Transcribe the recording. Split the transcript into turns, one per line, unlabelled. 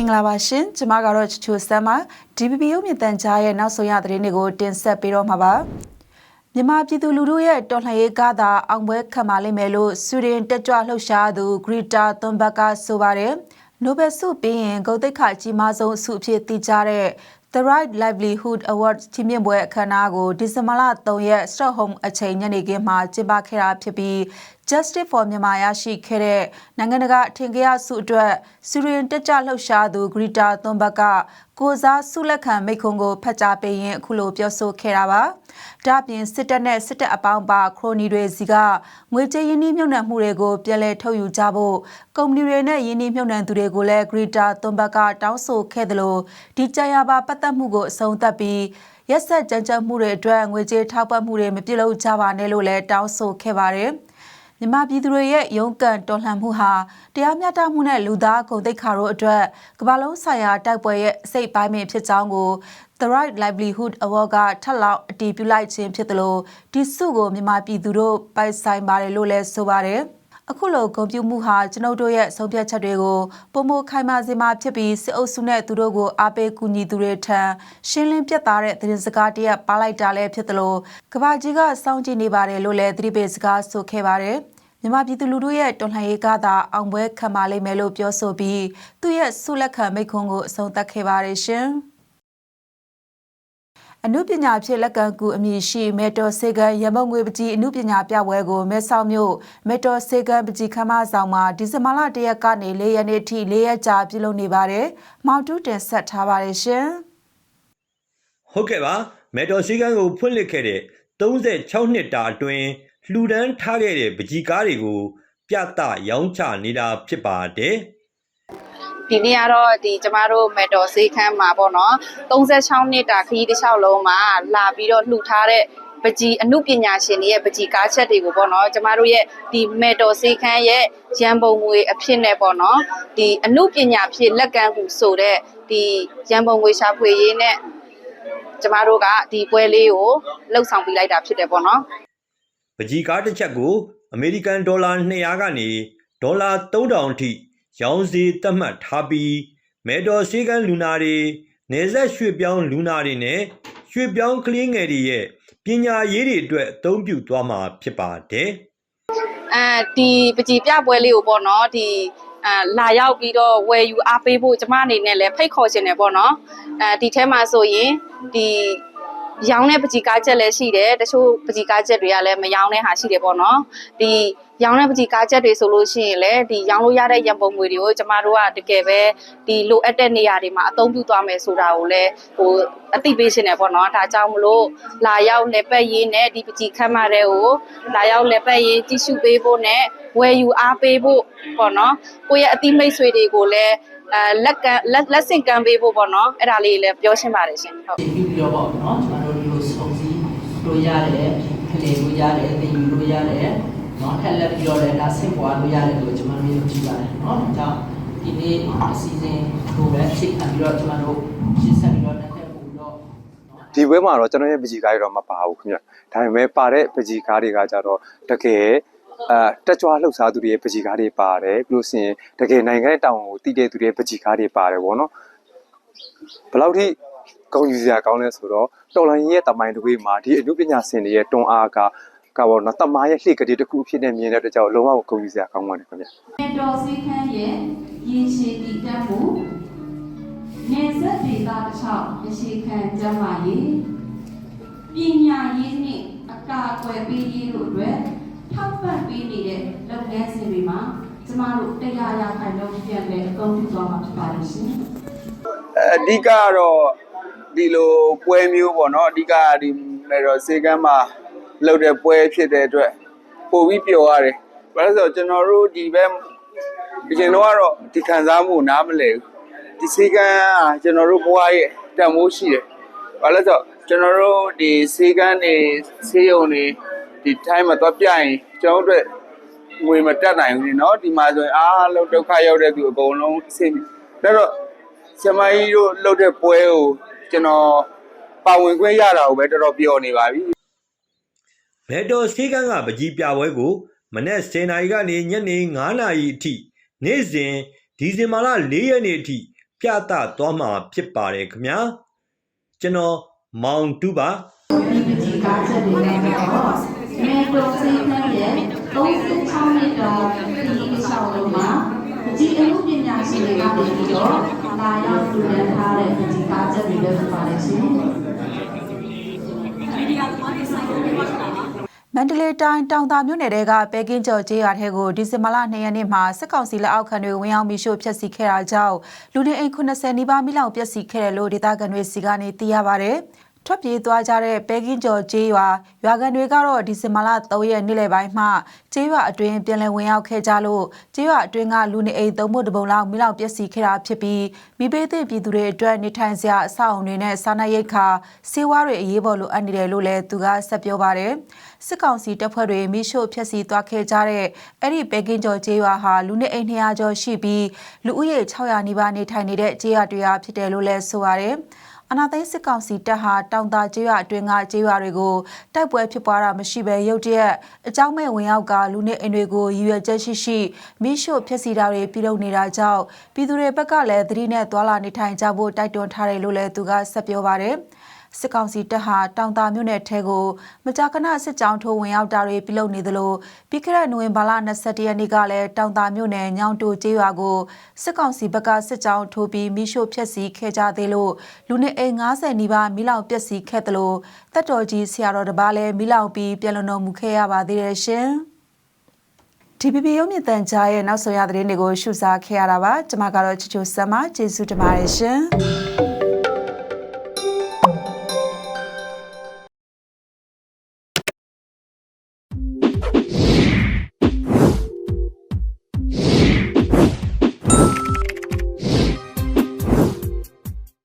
င်္ဂလာပါရှင်ကျမကတော့ချချိုစမ်းပါ DPP ရုပ်မြင်သံကြားရဲ့နောက်ဆုံးရသတင်းတွေကိုတင်ဆက်ပေးတော့မှာပါမြန်မာပြည်သူလူထုရဲ့တော်လှန်ရေးကားသာအောင်ပွဲခံပါလိမ့်မယ်လို့ဆွီဒင်တက်ကြွလှုပ်ရှားသူဂရီတာသွန်ဘတ်ကဆိုပါတယ်နိုဘယ်ဆုပေးရင်ဂုဏ်သိက္ခာအကြီးမားဆုံးဆုအဖြစ်တည်ကြတဲ့ The Right Livelihood Award ချီးမြှင့်ပွဲအခမ်းအနားကိုဒီဇင်ဘာလ3ရက် Stockholm အချိန်ညနေခင်းမှာကျင်းပခဲ့တာဖြစ်ပြီး Justice for Myanmar ရရှိခဲ့တဲ့နိုင်ငံတကာအထင်ကရဆုအတွက်စီရီယန်တက်ကြလှုပ်ရှားသူဂရီတာသွန်ဘတ်က ကိုစားဆုလက်ခံမိတ်ခွန်းကိုဖတ်ကြားပေးရင်အခုလိုပြောဆိုခဲ့တာပါ။ဒါ့အပြင်စစ်တပ်နဲ့စစ်တပ်အပေါင်းပါခရိုနီတွေစီကငွေကြေးရင်းနှီးမြှုပ်နှံမှုတွေကိုပြည်လဲထုတ်ယူကြဖို့ကုမ္ပဏီတွေနဲ့ရင်းနှီးမြှုပ်နှံသူတွေကိုလည်းဂရီတာသွန်ဘတ်ကတောင်းဆိုခဲ့တယ်လို့ဒီကြရပါပတ်သက်မှုကိုအဆုံးသတ်ပြီးရက်ဆက်ကြမ်းကြမ်းမှုတွေအတွက်ငွေကြေးထောက်ပံ့မှုတွေမပြုလုပ်ကြပါနဲ့လို့လည်းတောင်းဆိုခဲ့ပါတယ်။ မြန်မာပြည်သူတွေရဲ့ရုန်းကန်တော်လှန်မှုဟာတရားမျှတမှုနဲ့လူသားဂုဏ်သိက္ခာတို့အတွက်ကမ္ဘာလုံးဆိုင်ရာတိုက်ပွဲရဲ့အစိတ်ပိုင်းပင်ဖြစ်ကြောင်းကို The Right Livelihood Award ကထပ်လောင်းအတည်ပြုလိုက်ခြင်းဖြစ်တယ်လို့ဒီစုကိုမြန်မာပြည်သူတို့ပိုင်ဆိုင်ပါတယ်လို့လည်းဆိုပါတယ် အခုလိုဂုဏ်ပြုမှုဟာကျွန်ုပ်တို့ရဲ့ဆုံးဖြတ်ချက်တွေကိုပုံမခိုင်မာစေမှာဖြစ်ပြီးစစ်အုပ်စုနဲ့သူတို့ကိုအားပေးကူညီသူတွေထံရှင်းလင်းပြတ်သားတဲ့သတင်းစကားတရက်ပါလိုက်တာလည်းဖြစ်တယ်လို့ကဘာကြီးကစောင့်ကြည့်နေပါတယ်လို့လည်းသတိပေးစကားဆိုခဲ့ပါတယ်မြန်မာပြည်သူလူထုရဲ့တော်လှန်ရေးကသာအောင်ပွဲခံပါလိမ့်မယ်လို့ပြောဆိုပြီးသူ့ရဲ့ဆုလက်ခံမိန့်ခွန်းကိုအဆုံးသတ်ခဲ့ပါတယ်ရှင်။ အမှုပညာဖြင့်လက်ကံကူအမည်ရှိမေတော်စေကန်ရမုံငွေပကြီးအမှုပညာပြပွဲကိုမဲဆောက်မြို့မေတော်စေကန်ပကြီးခမ်းမဆောင်မှာဒီဇင်ဘာလ၁ရက်ကနေ၄ရက်နေ့ထိ၄ရက်ကြာပြုလုပ်နေပါတယ်။မောင်တူးတင်ဆက်ထားပါတယ်ရှင်။
ဟုတ်ကဲ့ပါမေတော်စီကန်းကိုဖွင့်လှစ်ခဲ့တဲ့36နှစ်တာအတွင်းလှူဒန်းထားခဲ့တဲ့ပကြီကားတွေကိုပြသရောင်းချနေတာဖြစ်ပါတယ်
ဒီနေ့ကတော့ဒီကျမတို့မက်တော်ဈေးခန်းမှာပေါ့နော်36နှစ်တာခရီးတစ်လျှောက်လုံးမှာလာပြီးတော့လှူထားတဲ့ပကြီးအမှုပညာရှင်တွေရဲ့ပကြီးကားချက်တွေကိုပေါ့နော်ကျမတို့ရဲ့ဒီမက်တော်ဈေးခန်းရဲ့ရန်ပုံငွေအဖြစ်နဲ့ပေါ့နော်ဒီအမှုပညာဖြစ်လက်ကမ်းကူဆိုတဲ့ဒီရန်ပုံငွေရှာဖွေရေးနဲ့ကျမတို့ကဒီပွဲလေးကိုလှုပ်ဆောင်ပေးလိုက်တာဖြစ်တယ်ပေါ့နော်
ပကြီကားတစ်ချက်ကိုအမေရိကန်ဒေါ်လာ200ကနေဒေါ်လာ3000အထိ ရောင်းစီသတ်မှတ်ထားပြီးမေတော်စီကန်းလူနာတွေနေဆက်ရွှေ့ပြောင်းလူနာတွေနဲ့ရွှေ့ပြောင်းကလေးငယ်တွေရဲ့ပညာရေးတွေအတွက်အသုံးပြုသွားမှာဖြစ်ပါတယ်
အဲဒီပကြီးပြပွဲလေးကိုပေါ့နော်ဒီအာလာရောက်ပြီးတော့ဝယ်ယူအားပေးဖို့ကျမအနေနဲ့လည်းဖိတ်ခေါ်ခြင်းတယ်ပေါ့နော်အဲဒီထဲမှာဆိုရင်ဒီ ရောင်းတဲ့ပကြီးကားချက်လည်းရှိတယ်တချို့ပကြီးကားချက်တွေကလည်းမရောင်းတဲ့ဟာရှိတယ်ပေါ့နော်ဒီရောင်းတဲ့ပကြီးကားချက်တွေဆိုလို့ရှိရင်လည်းဒီရောင်းလို့ရတဲ့ရန်ပုံငွေတွေကိုကျမတို့ကတကယ်ပဲဒီလိုအပ်တဲ့နေရာတွေမှာအသုံးပြုသွားမယ်ဆိုတာကိုလည်းဟိုအသိပေးရှင်တယ်ပေါ့နော်ဒါကြောင့်မလို့လာရောက်လက်ပတ်ရင်းနဲ့ဒီပကြီးခမ်းမတဲ့ကိုလာရောက်လက်ပတ်ရင်းကြည့်ရှုပေးဖို့နဲ့ဝယ်ယူအားပေးဖို့ပေါ့နော်ကိုယ့်ရဲ့အသိမိတ်ဆွေတွေကိုလည်းအဲလက်ကမ်းလက်လက်ဆင့်ကမ်းပေးဖို့ပေါ့နော်အဲ့ဒါလေးလည်းပြောရှင်းပါတယ်ရှင်ဟုတ်
ပြီးပြီးတော့ပေါ့နော်ကျွန်တော်တို့ဒီလိုစုံစည်း လို့ရတယ်ခလေလို့ရတယ်သိယူလို့ရတယ်နော်ထက်လက်ပြီးတော့လည်းဒါဆင့်ပွားလို့ရတယ်လို့ကျွန်တော်တို့ယုံကြည်ပါတယ်နော်ဒါကြောင့်ဒီနေ့အစီအစဉ်ကိုပဲစိတ်ခံပြီးတော့ကျွန်တော်တို့ရှင်းဆက်ပြီးတော့တက်တက်ပို့တော့နော်
ဒီဘွဲမှာတော့ကျွန်တော်ရဲ့ပကြီကားတွေတော့မပါဘူးခင်ဗျဒါပေမဲ့ပါတဲ့ပကြီကားတွေကကြတော့တကယ်အဲတက်ကြွလှုပ်ရှားသူတွေရဲ့ပကြီကားတွေပါတယ်ပြီးလို့ရှိရင်တကယ်နိုင်ငံရဲ့တောင်ကိုတည်တဲ့သူတွေရဲ့ပကြီကားတွေပါတယ်ဗောနော်ဘယ်လောက်ထိ ဂုဏ်ယူစရာကောင်းလဲဆိုတော့တော်လိုင်းရဲ့တမိုင်းတွေမှာဒီအမှုပညာရှင်တွေရဲ့တွန်းအားကကဘောနော်တမိုင်းရဲ့လှေကလေးတစ်ခုအဖြစ်နဲ့မြင်တဲ့အတွက်ကြောင့်လုံးဝဂုဏ်ယူစရာကောင်းပါတယ်ခင်ဗျ
မေတော်စည်းခန်းရဲ့ရေရှည်တည်တတ်မှုနေဆက်ဒေသတစ်လျှောက်အရှိခံကျမ်းမာရေးပညာရေးနှင့်အကာအကွယ်ပေးရေးတို့အတွက်ထောက်ပံ့ပေးနေတဲ့လုပ်ငန်းစဉ်တွေမှာကျမတို့တရားရခိုင်လုံးပြန်လည်အသုံးပြုသွားမှာဖြစ်ပါတယ်ရှင်
အဓိကကတော့ ဒီလိုပွဲမျိုးပေါ့နော်အဓိကကဒီမေတော်စေကမ်းမှာလုပ်တဲ့ပွဲဖြစ်တဲ့အတွက်ပို့ပြီးပျော်ရတယ်။ဘာလို့လဲဆိုတော့ကျွန်တော်တို့ဒီဘက်ဒီကျွန်တော်ကတော့ဒီခံစားမှုကိုနားမလဲဘူး။ဒီစေကမ်းကကျွန်တော်တို့ဘဝရဲ့တန်ဖိုးရှိတယ်။ဘာလို့လဲဆိုတော့ကျွန်တော်တို့ဒီစေကမ်းနေဆေးရုံနေဒီတိုင်းမှာတော့ပြရင်ကျွန်တော်တို့အတွက်ငွေမတက်နိုင်ဘူးเนาะဒီမှာဆိုရင်အားလုံးဒုက္ခရောက်တဲ့သူအကုန်လုံးအဆင်ပြေဒါတော့ ဆရာမကြီးတို့လှုပ်တဲ့ပွဲကို ကျွန်တော်ပါဝင်ခွင့်ရတာကိုပဲတော်တော်ပျော်နေပါပြီ
မေတော်စီကန်းကပကြီးပြပွဲကိုမနေ့10နာရီကနေညနေ9နာရီအထိနေ့စဉ်ဒီဇင်ဘာလ4ရက်နေ့အထိပြသသွားမှာဖြစ်ပါတယ်ခင်ဗျာကျွန်တော်မောင်တူပါ
ဒီပကြီးကားချက်တွေနဲ့တော့မေတော်စိတ်နဲ့ရဲ့36နှစ်တာဒီအချောင်းလုံးမှာပကြီးအမှုပညာရှင်တွေကနေပြီးတော့လာရောက် လူရန်ထားတဲ့ပကြီးကားချက်တွေလည်းဖြစ်ပါတယ်ရှင်
မန္တလေးတိုင်းတောင်သာမြို့နယ်တဲကပဲကင်းကျော်ကျေးရွာထဲကိုဒီဇင်ဘာလ2ရက်နေ့မှာစစ်ကောင်စီလက်အောက်ခံတွေဝင်ရောက်မိရှို့ဖျက်ဆီးခဲ့တာကြောင့်လူနေအိမ်80နီးပါးမိလောင်ပျက်စီးခဲ့တယ်လို့ဒေသခံတွေစီကနေသိရပါဗျ။ ထွက်ပြေးသွားကြတဲ့ပဲကင်းကျော်ကျေးရွာရွာကန်တွေကတော့ဒီဇင်ဘာလ3ရက်နေ့လယ်ပိုင်းမှကျေးရွာအတွင်းပြန်လည်ဝင်ရောက်ခဲ့ကြလို့ကျေးရွာအတွင်းကလူနေအိမ်သုံးဖို့တပုံလောက်မိလောင်ပျက်စီးခဲ့တာဖြစ်ပြီးမိဘသိပြည်သူတွေအတွက်နေထိုင်စရာအဆောက်အုံတွေနဲ့စားနပ်ရိက္ခာစေဝါတွေအရေးပေါ်လိုအပ်နေတယ်လို့လည်းသူကဆက်ပြောပါတယ်။စစ်ကောင်စီတပ်ဖွဲ့တွေမိရှို့ဖျက်ဆီးသွားခဲ့ကြတဲ့အဲ့ဒီပဲကင်းကျော်ကျေးရွာဟာလူနေအိမ်200ကျော်ရှိပြီးလူဦးရေ600နီးပါးနေထိုင်နေတဲ့ကျေးရွာတွေဟာဖြစ်တယ်လို့လည်းဆိုပါတယ်။ အနာသိန်းစစ်ကောင်စီတပ်ဟာတောင်တာကျေးရွာအတွင်းကကျေးရွာတွေကိုတိုက်ပွဲဖြစ်ပွားတာမရှိဘဲရုတ်တရက်အကြောင်းမဲ့ဝင်ရောက်ကလူနေအိမ်တွေကိုရည်ရွယ်ချက်ရှိရှိမိရှို့ဖျက်ဆီးတာတွေပြုလုပ်နေတာကြောင့်ပြည်သူတွေဘက်ကလည်းသတိနဲ့သွာလာနေထိုင်ကြဖို့တိုက်တွန်းထားတယ်လို့လည်းသူကဆက်ပြောပါတယ်။ စစ်ကောင်စီတပ်ဟာတောင်တာမြို့နယ်ထဲကိုမကြာခဏစစ်ကြောင်းထိုးဝင်ရောက်တာတွေပြုလုပ်နေသလိုပြီးခဲ့တဲ့နိုဝင်ဘာလ22ရက်နေ့ကလည်းတောင်တာမြို့နယ်ညောင်တူကျေးရွာကိုစစ်ကောင်စီဘက်ကစစ်ကြောင်းထိုးပြီးမိရှို့ဖျက်ဆီးခဲ့ကြသေးလို့လူနေအိမ်90နီးပါးမိလောင်ပျက်စီးခဲ့တယ်လို့တပ်တော်ကြီးဆရာတော်တစ်ပါးလည်းမိလောင်ပြီးပြန်လည်တော်မူခဲ့ရပါသေးတယ်ရှင်။ TPP ရုံးမြင့်တန်ကြားရဲ့နောက်ဆုံးရသတင်းတွေကိုရှုစားခဲ့ရတာပါကျွန်မကတော့ချစ်ချိုဆမ်မကျေးဇူးတင်ပါတယ်ရှင်